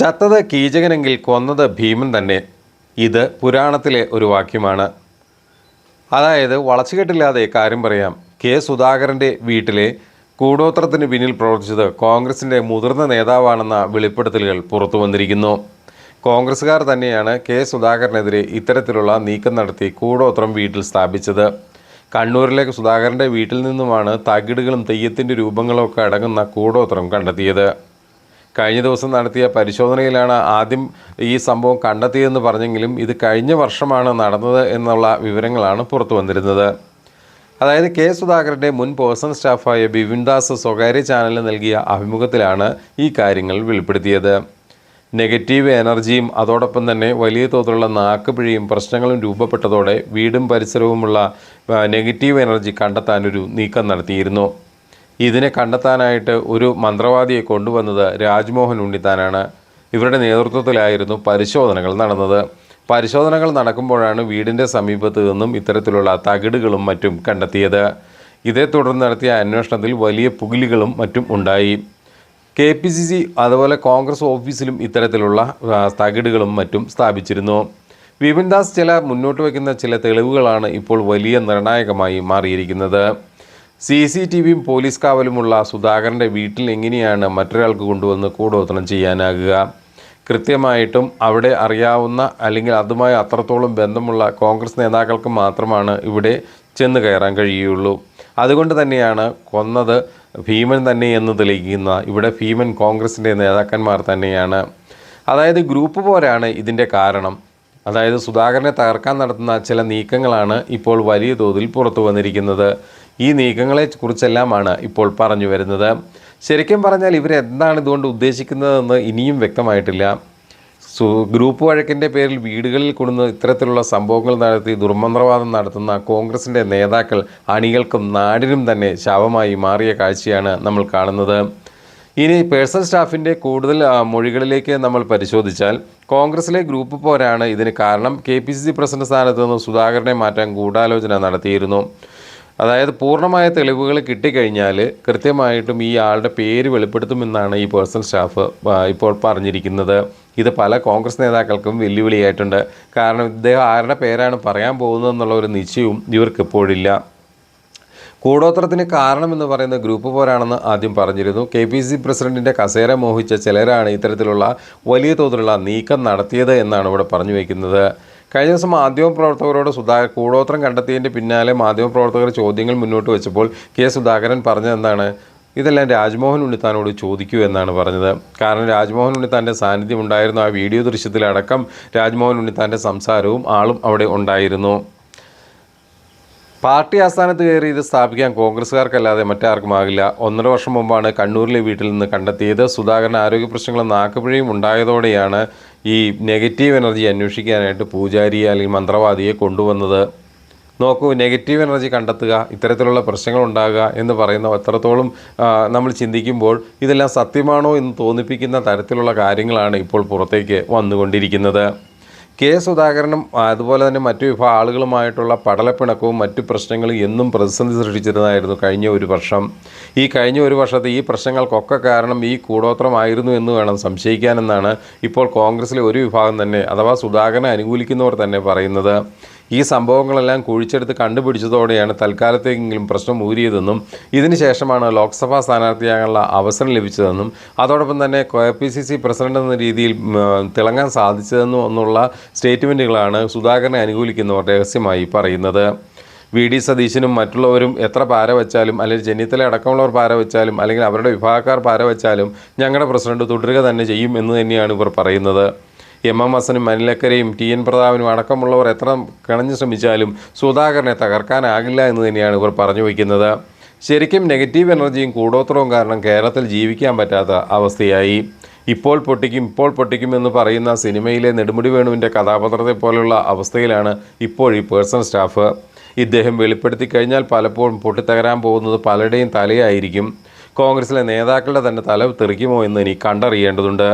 ചത്തത് കീചകനെങ്കിൽ കൊന്നത് ഭീമൻ തന്നെ. ഇത് പുരാണത്തിലെ ഒരു വാക്യമാണ്. അതായത് വളച്ചുകെട്ടില്ലാതെ കാര്യം പറയാം. കെ. സുധാകരന്റെ വീട്ടിലെ കൂടോത്രത്തിന് പിന്നിൽ പ്രവർത്തിച്ചത് കോൺഗ്രസിന്റെ മുതിർന്ന നേതാവാണെന്ന വെളിപ്പെടുത്തലുകൾ പുറത്തു വന്നിരിക്കുന്നു. കോൺഗ്രസ്സുകാർ തന്നെയാണ് കെ. സുധാകരനെതിരെ ഇത്തരത്തിലുള്ള നീക്കം നടത്തി കൂടോത്രം വീട്ടിൽ സ്ഥാപിച്ചത്. കണ്ണൂരിലേക്ക് സുധാകരന്റെ വീട്ടിൽ നിന്നുമാണ് തകിടുകളും തെയ്യത്തിന്റെ രൂപങ്ങളും ഒക്കെ അടങ്ങുന്ന കൂടോത്രം കണ്ടെത്തിയത്. കഴിഞ്ഞ ദിവസം നടത്തിയ പരിശോധനയിലാണ് ആദ്യം ഈ സംഭവം കണ്ടെത്തിയതെന്ന് പറഞ്ഞെങ്കിലും ഇത് കഴിഞ്ഞ വർഷമാണ് നടന്നത് എന്നുള്ള വിവരങ്ങളാണ് പുറത്തു വന്നിരുന്നത്. അതായത് കെ സുധാകരന്റെ മുൻ പേഴ്സണൽ സ്റ്റാഫായ ബിപിൻ ദാസ് സ്വകാര്യ ചാനലിന് നൽകിയ അഭിമുഖത്തിലാണ് ഈ കാര്യങ്ങൾ വെളിപ്പെടുത്തിയത്. നെഗറ്റീവ് എനർജിയും അതോടൊപ്പം തന്നെ വലിയ തോതിലുള്ള നാക്കുപിഴയും പ്രശ്നങ്ങളും രൂപപ്പെട്ടതോടെ വീടും പരിസരവുമുള്ള നെഗറ്റീവ് എനർജി കണ്ടെത്താനൊരു നീക്കം നടത്തിയിരുന്നു. ഇതിനെ കണ്ടെത്താനായിട്ട് ഒരു മന്ത്രവാദിയെ കൊണ്ടുവന്നത് രാജ്മോഹൻ ഉണ്ണിത്താനാണ്. ഇവരുടെ നേതൃത്വത്തിലായിരുന്നു പരിശോധനകൾ നടന്നത്. പരിശോധനകൾ നടക്കുമ്പോഴാണ് വീടിന്റെ സമീപത്ത് നിന്നും ഇത്തരത്തിലുള്ള തകിടുകളും മറ്റും കണ്ടെത്തിയത്. ഇതേ തുടർന്ന് നടത്തിയ അന്വേഷണത്തിൽ വലിയ പുകിലുകളും മറ്റും ഉണ്ടായി. കെ പി സി സി അതുപോലെ കോൺഗ്രസ് ഓഫീസിലും ഇത്തരത്തിലുള്ള തകിടുകളും മറ്റും സ്ഥാപിച്ചിരുന്നു. വിപിൻ ദാസ് ചില മുന്നോട്ട് വയ്ക്കുന്ന ചില തെളിവുകളാണ് ഇപ്പോൾ വലിയ നിർണായകമായി മാറിയിരിക്കുന്നത്. സി സി ടി വിയും പോലീസ് കാവലുമുള്ള സുധാകരന്റെ വീട്ടിൽ എങ്ങനെയാണ് മറ്റൊരാൾക്ക് കൊണ്ടുവന്ന് കൂടോത്രം ചെയ്യാനാകുക? കൃത്യമായിട്ടും അവിടെ അറിയാവുന്ന അല്ലെങ്കിൽ അതുമായി അത്രത്തോളം ബന്ധമുള്ള കോൺഗ്രസ് നേതാക്കൾക്ക് മാത്രമാണ് ഇവിടെ ചെന്ന് കയറാൻ കഴിയുള്ളൂ. അതുകൊണ്ട് തന്നെയാണ് കൊന്നത് ഭീമൻ തന്നെ എന്ന് തെളിയിക്കുന്ന ഇവിടെ ഭീമൻ കോൺഗ്രസിന്റെ നേതാക്കന്മാർ തന്നെയാണ്. അതായത് ഗ്രൂപ്പ് പോരാണ് ഇതിന്റെ കാരണം. അതായത് സുധാകരനെ തകർക്കാൻ നടത്തുന്ന ചില നീക്കങ്ങളാണ് ഇപ്പോൾ വലിയ തോതിൽ പുറത്തു വന്നിരിക്കുന്നത്. ഈ നീക്കങ്ങളെ കുറിച്ചെല്ലാമാണ് ഇപ്പോൾ പറഞ്ഞു വരുന്നത്. ശരിക്കും പറഞ്ഞാൽ ഇവരെന്താണ് ഇതുകൊണ്ട് ഉദ്ദേശിക്കുന്നതെന്ന് ഇനിയും വ്യക്തമായിട്ടില്ല. ഗ്രൂപ്പ് വഴക്കിന്റെ പേരിൽ വീടുകളിൽ കൊടുന്ന് ഇത്തരത്തിലുള്ള സംഭവങ്ങൾ നടത്തി ദുർമന്ത്രവാദം നടത്തുന്ന കോൺഗ്രസിന്റെ നേതാക്കൾ അണികൾക്കും നാടിനും തന്നെ ശാപമായി മാറിയ കാഴ്ചയാണ് നമ്മൾ കാണുന്നത്. ഇനി പേഴ്സണൽ സ്റ്റാഫിന്റെ കൂടുതൽ മൊഴികളിലേക്ക് നമ്മൾ പരിശോധിച്ചാൽ കോൺഗ്രസിലെ ഗ്രൂപ്പ് പോരാണ്. ഇതിന് കാരണം K P C C president സ്ഥാനത്ത് നിന്ന് സുധാകരനെ മാറ്റാൻ ഗൂഢാലോചന നടത്തിയിരുന്നു. അതായത് പൂർണമായ തെളിവുകൾ കിട്ടിക്കഴിഞ്ഞാൽ കൃത്യമായിട്ടും ഈ ആളുടെ പേര് വെളിപ്പെടുത്തുമെന്നാണ് ഈ പേഴ്സണൽ സ്റ്റാഫ് ഇപ്പോൾ പറഞ്ഞിരിക്കുന്നത്. ഇത് പല കോൺഗ്രസ് നേതാക്കൾക്കും വെല്ലുവിളിയായിട്ടുണ്ട്. കാരണം ഇദ്ദേഹം ആരുടെ പേരാണ് പറയാൻ പോകുന്നതെന്നുള്ള ഒരു നിശ്ചയവും ഇവർക്ക് ഇപ്പോഴില്ല കൂടോത്രത്തിന് കാരണമെന്ന് പറയുന്ന ഗ്രൂപ്പ് പോരാണെന്ന് ആദ്യം പറഞ്ഞിരുന്നു. കെ പി സി പ്രസിഡന്റിന്റെ കസേര മോഹിച്ച ചിലരാണ് ഇത്തരത്തിലുള്ള വലിയ തോതിലുള്ള നീക്കം നടത്തിയത് എന്നാണ് ഇവിടെ പറഞ്ഞു വയ്ക്കുന്നത് കഴിഞ്ഞ ദിവസം മാധ്യമപ്രവർത്തകരോട് സുധാ കൂടോത്രം കണ്ടെത്തിയതിന്റെ പിന്നാലെ മാധ്യമപ്രവർത്തകർ ചോദ്യങ്ങൾ മുന്നോട്ട് വെച്ചപ്പോൾ കെ സുധാകരൻ പറഞ്ഞത് എന്താണ്? ഇതെല്ലാം രാജ്മോഹൻ ഉണ്ണിത്താനോട് ചോദിക്കൂ എന്നാണ് പറഞ്ഞത്. കാരണം രാജ്മോഹൻ ഉണ്ണിത്താന്റെ സാന്നിധ്യം ഉണ്ടായിരുന്നു. ആ വീഡിയോ ദൃശ്യത്തിലടക്കം രാജ്മോഹൻ ഉണ്ണിത്താന്റെ സംസാരവും ആളും അവിടെ ഉണ്ടായിരുന്നു. പാർട്ടി ആസ്ഥാനത്ത് കയറി ഇത് സ്ഥാപിക്കാൻ കോൺഗ്രസ്സുകാർക്കല്ലാതെ മറ്റാർക്കുമാകില്ല ഒന്നര വർഷം മുമ്പാണ് കണ്ണൂരിലെ വീട്ടിൽ നിന്ന് കണ്ടെത്തിയത്. സുധാകരൻ ആരോഗ്യ പ്രശ്നങ്ങളും നാക്കുപിഴയും ഉണ്ടായതോടെയാണ് ഈ നെഗറ്റീവ് എനർജി അന്വേഷിക്കാനായിട്ട് പൂജാരിയെ അല്ലെങ്കിൽ മന്ത്രവാദിയെ കൊണ്ടുവന്നത്. നോക്കൂ നെഗറ്റീവ് എനർജി കണ്ടെത്തുക ഇത്തരത്തിലുള്ള പ്രശ്നങ്ങൾ ഉണ്ടാകുക എന്ന് പറയുന്ന എത്രത്തോളം നമ്മൾ ചിന്തിക്കുമ്പോൾ ഇതെല്ലാം സത്യമാണോ എന്ന് തോന്നിപ്പിക്കുന്ന തരത്തിലുള്ള കാര്യങ്ങളാണ് ഇപ്പോൾ പുറത്തേക്ക് വന്നുകൊണ്ടിരിക്കുന്നത്. കെ സുധാകരനും അതുപോലെ തന്നെ മറ്റു വിഭാഗം ആളുകളുമായിട്ടുള്ള പടലപ്പിണക്കവും മറ്റു പ്രശ്നങ്ങളും എന്നും പ്രതിസന്ധി സൃഷ്ടിച്ചിരുന്നതായിരുന്നു കഴിഞ്ഞ ഒരു വർഷം. ഈ കഴിഞ്ഞ ഒരു വർഷത്തെ ഈ പ്രശ്നങ്ങൾക്കൊക്കെ കാരണം ഈ കൂടോത്രമായിരുന്നു എന്ന് വേണം സംശയിക്കാനെന്നാണ് ഇപ്പോൾ കോൺഗ്രസിലെ ഒരു വിഭാഗം തന്നെ അഥവാ സുധാകരനെ അനുകൂലിക്കുന്നവർ തന്നെ പറയുന്നത്. ഈ സംഭവങ്ങളെല്ലാം കുഴിച്ചെടുത്ത് കണ്ടുപിടിച്ചതോടെയാണ് തൽക്കാലത്തേക്കെങ്കിലും പ്രശ്നം ഊരിയതെന്നും ഇതിനുശേഷമാണ് ലോക്സഭാ സ്ഥാനാർത്ഥിയാകാനുള്ള അവസരം ലഭിച്ചതെന്നും അതോടൊപ്പം തന്നെ K P C C president എന്ന രീതിയിൽ തിളങ്ങാൻ സാധിച്ചതെന്നും എന്നുള്ള സ്റ്റേറ്റ്മെന്റുകളാണ് സുധാകരനെ അനുകൂലിക്കുന്നവർ രഹസ്യമായി പറയുന്നത്. വി. ഡി. സതീശനും മറ്റുള്ളവരും എത്ര പാര വെച്ചാലും അല്ലെങ്കിൽ ചെന്നിത്തല അടക്കമുള്ളവർ പാര വെച്ചാലും അല്ലെങ്കിൽ അവരുടെ വിഭാഗക്കാർ പാര വെച്ചാലും ഞങ്ങളുടെ പ്രസിഡന്റ് തുടരുക തന്നെ ചെയ്യും എന്ന് തന്നെയാണ് ഇവർ പറയുന്നത്. എം എം ഹസനും മനിലക്കരയും ടി എൻ പ്രതാപനും അടക്കമുള്ളവർ എത്ര കിണഞ്ഞു ശ്രമിച്ചാലും സുധാകരനെ തകർക്കാനാകില്ല എന്ന് തന്നെയാണ് ഇവർ പറഞ്ഞു വയ്ക്കുന്നത്. ശരിക്കും നെഗറ്റീവ് എനർജിയും കൂടോത്രവും കാരണം കേരളത്തിൽ ജീവിക്കാൻ പറ്റാത്ത അവസ്ഥയായി. ഇപ്പോൾ പൊട്ടിക്കും ഇപ്പോൾ പൊട്ടിക്കും എന്ന് പറയുന്ന സിനിമയിലെ നെടുമുടി വേണുവിന്റെ കഥാപാത്രത്തെ പോലെയുള്ള അവസ്ഥയിലാണ് ഇപ്പോൾ ഈ പേഴ്സണൽ സ്റ്റാഫ്. ഇദ്ദേഹം വെളിപ്പെടുത്തി കഴിഞ്ഞാൽ പലപ്പോഴും പൊട്ടിത്തകരാൻ പോകുന്നത് പലരുടെയും തലയായിരിക്കും. കോൺഗ്രസിലെ നേതാക്കളുടെ തന്നെ തല തെറിക്കുമോ എന്ന് ഇനി കണ്ടറിയേണ്ടതുണ്ട്.